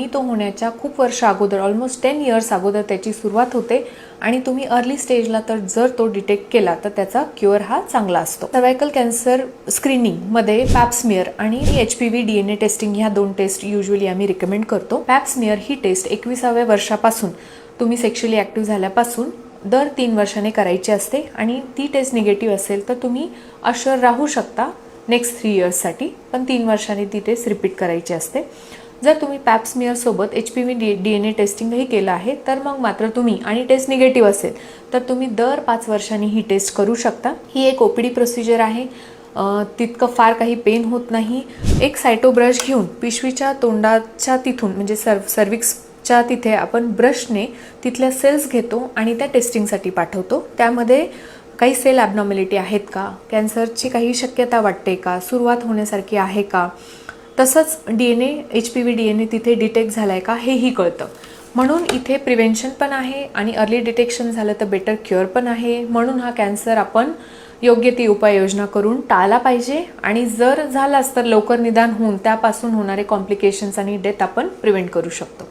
तुम्ही तो होण्याच्या खूप वर्ष अगोदर ऑलमोस्ट टेन इयर्स अगोदर त्याची सुरुवात होते. आणि तुम्ही अर्ली स्टेजला तर जर तो डिटेक्ट केला तर त्याचा क्युअर हा चांगला असतो. सर्वायकल कॅन्सर स्क्रीनिंगमध्ये पॅप्समिअर आणि H P V D N A testing ह्या दोन टेस्ट युजली आम्ही रिकमेंड करतो. पॅप्समिअर ही टेस्ट एकविसाव्या वर्षापासून तुम्ही सेक्शुअली ॲक्टिव्ह झाल्यापासून दर तीन वर्षाने करायची असते. आणि ती टेस्ट निगेटिव्ह असेल तर तुम्ही अशर राहू शकता नेक्स्ट थ्री इयर्ससाठी पण तीन वर्षांनी ती टेस्ट रिपीट करायची असते. जर तुम्ही पॅप्समिअरसोबत H P V D D N A टेस्टिंगही केलं आहे तर मग मात्र तुम्ही आणि टेस्ट निगेटिव्ह असेल तर तुम्ही दर पाच वर्षांनी ही टेस्ट करू शकता. ही एक ओ पी डी प्रोसिजर आहे. तितकं फार काही पेन होत नाही. एक सायटो ब्रश घेऊन पिशवीच्या तोंडाच्या तिथून म्हणजे सर्व सर्विक्सच्या तिथे आपण ब्रशने तिथल्या सेल्स घेतो आणि त्या टेस्टिंगसाठी पाठवतो. त्यामध्ये काही सेल ॲबनॉमिलिटी आहेत का? कॅन्सरची काही शक्यता वाटते का? सुरुवात होण्यासारखी आहे का? तसंच D N A H P V D N A तिथे डिटेक्ट झाला आहे का हेही कळतं. म्हणून इथे प्रिव्हेन्शन पण आहे आणि अर्ली डिटेक्शन झालं तर बेटर क्युअर पण आहे. म्हणून हा कॅन्सर आपण योग्य ती उपाययोजना करून टाळला पाहिजे. आणि जर झालाच तर लवकर निदान होऊन त्यापासून होणारे कॉम्प्लिकेशन्स आणि डेथ आपण प्रिव्हेंट करू शकतो.